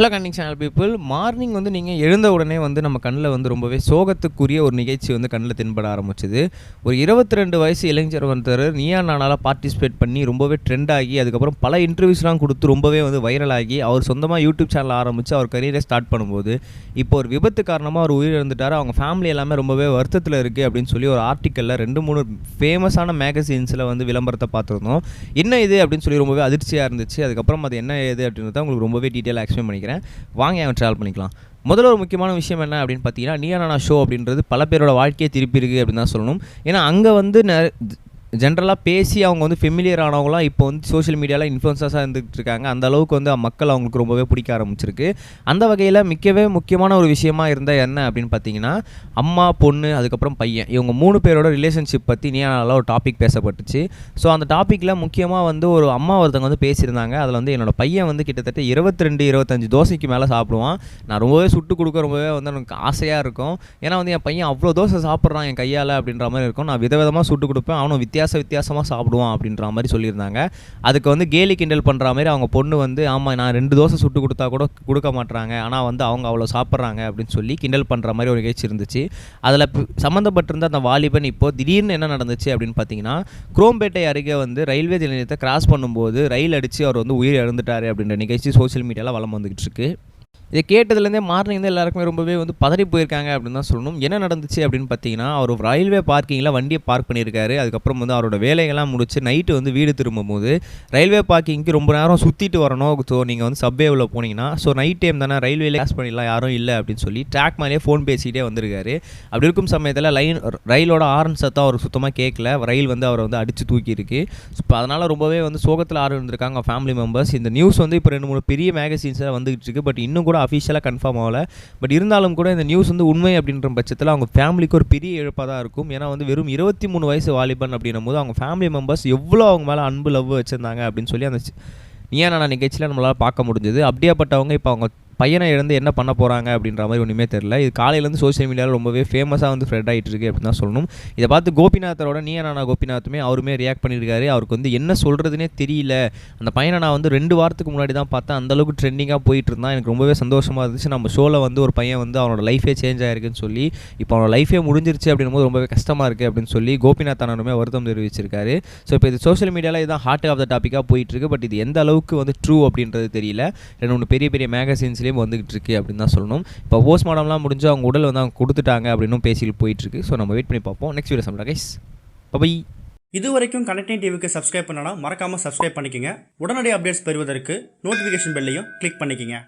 Hello கண்டிங் channel people morning வந்து நீங்கள் எழுந்த உடனே வந்து நம்ம கண்ணில் வந்து ரொம்பவே சோகத்துக்குரிய ஒரு நிகழ்ச்சி வந்து கண்ணில் தென்பட ஆரம்பிச்சது. ஒரு இருபத்தி ரெண்டு வயசு இளைஞர் ஒருத்தர் நீயா நானால பார்ட்டிசிபேட் பண்ணி ரொம்பவே ட்ரெண்ட் ஆகி அதுக்கப்புறம் பல இன்டர்வியூஸ்லாம் கொடுத்து ரொம்பவே வந்து வைரல் ஆகி அவர் சொந்தமாக யூடியூப் சேனல் ஆரம்பித்து அவர் கரியரை ஸ்டார்ட் பண்ணும்போது இப்போ ஒரு விபத்து காரணமாக அவர் உயிரிழந்துட்டார் அவங்க ஃபேமிலி எல்லாமே ரொம்பவே வருத்தத்தில் இருக்குது அப்படின்னு சொல்லி ஒரு ஆர்டிக்கலில் ரெண்டு மூணு ஃபேமஸான மேகசின்ஸில் வந்து விளம்பரத்தை பார்த்துருந்தோம். என்ன இது அப்படின்னு சொல்லி ரொம்பவே அதிர்ச்சியாக இருந்துச்சு. அதுக்கப்புறம் அது என்ன ஏது அப்படின்றத உங்களுக்கு ரொம்பவே டீட்டெயில் எக்ஸ்பிளைன் பண்ணிக்கிறேன். வாங்க அவன் ட்ராவல் பண்ணிக்கலாம். முதல்ல ஒரு முக்கியமான விஷயம் என்ன அப்படின்னு பார்த்தீங்கன்னா நீயா நானா ஷோ அப்படின்றது பல பேரோட வாழ்க்கையை திருப்பி இருக்குது அப்படின்னு தான் சொல்லணும். ஏன்னா அங்கே வந்து ஜென்ரலாக பேசி அவங்க வந்து ஃபெமிலியர் ஆனவங்களாம் இப்போ வந்து சோஷியல் மீடியாவில் இன்ஃப்ளூன்சஸாக இருந்துகிட்டு இருக்காங்க அந்த அளவுக்கு வந்து மக்கள் அவங்களுக்கு ரொம்பவே பிடிக்க ஆரம்பிச்சிருக்கு. அந்த வகையில் மிக்கவே முக்கியமான ஒரு விஷயமா இருந்தால் என்ன அப்படின்னு பார்த்தீங்கன்னா அம்மா பொண்ணு அதுக்கப்புறம் பையன். இவங்க மூணு பேரோட ரிலேஷன்ஷிப் பற்றி நீ நல்லா ஒரு டாபிக் பேசப்பட்டுச்சு. ஸோ அந்த டாப்பிக்கில் முக்கியமாக வந்து ஒரு அம்மா ஒருத்தவங்க வந்து பேசியிருந்தாங்க. அதில் வந்து என்னோட பையன் வந்து கிட்டத்தட்ட இருபத்தி ரெண்டு இருபத்தஞ்சு தோசைக்கு மேலே சாப்பிடுவான். நான் ரொம்பவே சுட்டு கொடுக்க ரொம்பவே வந்து எனக்கு ஆசையாக இருக்கும். ஏன்னா வந்து என் பையன் அவ்வளோ தோசை சாப்பிட்றான் என் கையால் அப்படின்ற மாதிரி இருக்கும். நான் விதவிதமாக சுட்டு கொடுப்பேன். அவனும் வித்தியாச வித்தியாசமாக சாப்பிடுவான் அப்படின்ற மாதிரி சொல்லியிருந்தாங்க. அதுக்கு வந்து கேலி கிண்டல் பண்ணுற மாதிரி அவங்க பொண்ணு வந்து ஆமாம் நான் ரெண்டு தோசை சுட்டு கொடுத்தா கூட கொடுக்க மாட்டுறாங்க ஆனால் வந்து அவங்க அவ்வளோ சாப்பிட்றாங்க. அப்படின்னு சொல்லி கிண்டல் பண்ணுற மாதிரி ஒரு நிகழ்ச்சி இருந்துச்சு. அதில் சம்மந்தப்பட்டிருந்த அந்த வாலிபன் இப்போது திடீர்னு என்ன நடந்துச்சு அப்படின்னு பார்த்தீங்கன்னா குரோம்பேட்டை அருகே வந்து ரயில்வே நிலையத்தை கிராஸ் பண்ணும்போது ரயில் அடித்து அவர் வந்து உயிர் இழந்துட்டார் அப்படின்ற நிகழ்ச்சி சோஷியல் மீடியாவில் வளம் வந்துகிட்டு இருக்குது இதை கேட்டதுலேருந்தே மார்னிங் வந்து எல்லாருக்குமே ரொம்பவே வந்து பதறி போயிருக்காங்க அப்படின்னு தான் சொல்லணும். என்ன நடந்துச்சு அப்படின்னு பார்த்தீங்கன்னா அவர் ரயில்வே பார்க்கிங்கில் வண்டியை பார்க் பண்ணியிருக்காரு. அதுக்கப்புறம் வந்து அவரோட வேலைகள்லாம் முடிச்சு நைட்டு வந்து வீடு திரும்பும்போது ரயில்வே பார்க்கிங்க்கு ரொம்ப நேரம் சுற்றிட்டு வரணும். ஸோ நீங்கள் வந்து சப்வேவில் போனீங்கன்னா ஸோ நைட் டைம் தானே ரயில்வேல கிளாஸ் பண்ணிடலாம் யாரும் இல்லை அப்படின்னு சொல்லி ட்ராக் மேலேயே ஃபோன் பேசிகிட்டே வந்திருக்காரு. அப்படி இருக்கும் சமயத்தில் லைன் ரயிலோட ஆரன் சத்தம் அவர் சுத்தமாக கேட்கல. ரயில் வந்து அவரை வந்து அடித்து தூக்கியிருக்கு. ஸோ அதனால் ரொம்பவே வந்து சோகத்தில் ஆறு இருந்திருக்காங்க ஃபேமிலி மெம்பர்ஸ் இந்த நியூஸ் வந்து இப்போ ரெண்டு மூணு பெரிய மேகசின்ஸாக வந்துகிட்டு இருக்கு. பட் இன்னும் கூட அஃபிஷியலாக கன்ஃபார்ம் ஆகலை. பட் இருந்தாலும் கூட இந்த நியூஸ் வந்து உண்மை அப்படின்ற பட்சத்தில் அவங்க ஃபேமிலிக்கு ஒரு பெரிய இழப்பாக தான் இருக்கும். ஏன்னா வந்து வெறும் இருபத்தி மூணு வயசு வாலிபன் அப்படின்னும் போது அவங்க ஃபேமிலி மெம்பர்ஸ் எவ்வளோ அவங்க மேலே அன்பு லவ் வச்சுருந்தாங்க அப்படின்னு சொல்லி அந்த நீ நான் நிகழ்ச்சியில் நம்மளால் பார்க்க முடிஞ்சது. அப்படியாப்பட்டவங்க இப்போ அவங்க பையனை இழந்து என்ன பண்ண போகிறாங்க அப்படின்ற மாதிரி ஒன்றுமே தெரில இது காலையிலேருந்து சோஷியல் மீடியாவில் ரொம்பவே ஃபேமஸாக வந்து ஸ்ப்ரெட் ஆகிட்டு இருக்கு அப்படின்னு தான் சொல்லணும். இதை பார்த்து கோபிநாத்தரோட நீ நானா கோபிநாத்துமே? அவருமே ரியாக்ட் பண்ணியிருக்காரு. அவருக்கு வந்து என்ன சொல்கிறதுனே தெரியல. அந்த பையனை நான் வந்து ரெண்டு வாரத்துக்கு முன்னாடி தான் பார்த்தேன். அந்தளவுக்கு ட்ரெண்டிங்காக போயிட்டு இருந்தான். எனக்கு ரொம்பவே சந்தோஷமாக இருந்துச்சு. நம்ம ஷோவில் வந்து ஒரு பையன் வந்து அவனோட லைஃபே சேஞ்ச் ஆயிருக்குன்னு சொல்லி இப்போ அவனோட லைஃபே முடிஞ்சிருச்சு அப்படின்னும் போது ரொம்பவே கஷ்டமாக இருக்குது அப்படின்னு சொல்லி கோபிநாத் அண்ணனுமே வருத்தம் தெரிவிச்சிருக்காரு. ஸோ இப்போ இது சோஷியல் மீடியாவில் இதுதான் ஹார்ட் ஆஃப் த டாப்பிக்காக போயிட்டு இருக்கு. பட் இது எந்த அளவுக்கு வந்து ட்ரூ அப்படின்றது தெரியல. ரெண்டு ஒன்று பெரிய பெரிய இதே வந்துகிட்டு இருக்கு அப்படின்னு தான் சொல்லணும். இப்போ போஸ்ட்மார்டம்லாம் முடிஞ்சு அவங்க உடல் வந்து அவங்க கொடுத்துட்டாங்க அப்படின்னும் பேசிட்டு போயிட்டு இருக்கு ஸோ நம்ம வெயிட் பண்ணி பார்ப்போம். நெக்ஸ்ட் வீடியோ சம்பளம் கைஸ் பை இது வரைக்கும் கனெக்டிங் டிவிக்கு சப்ஸ்கிரைப் பண்ணனா மறக்காமல் சப்ஸ்கிரைப் பண்ணிக்கங்க. உடனடி அப்டேட்ஸ் பெறுவதற்கு நோட்டிஃபிகேஷன் பெல்லையும் கிளிக் பண்ணிக்கங்க.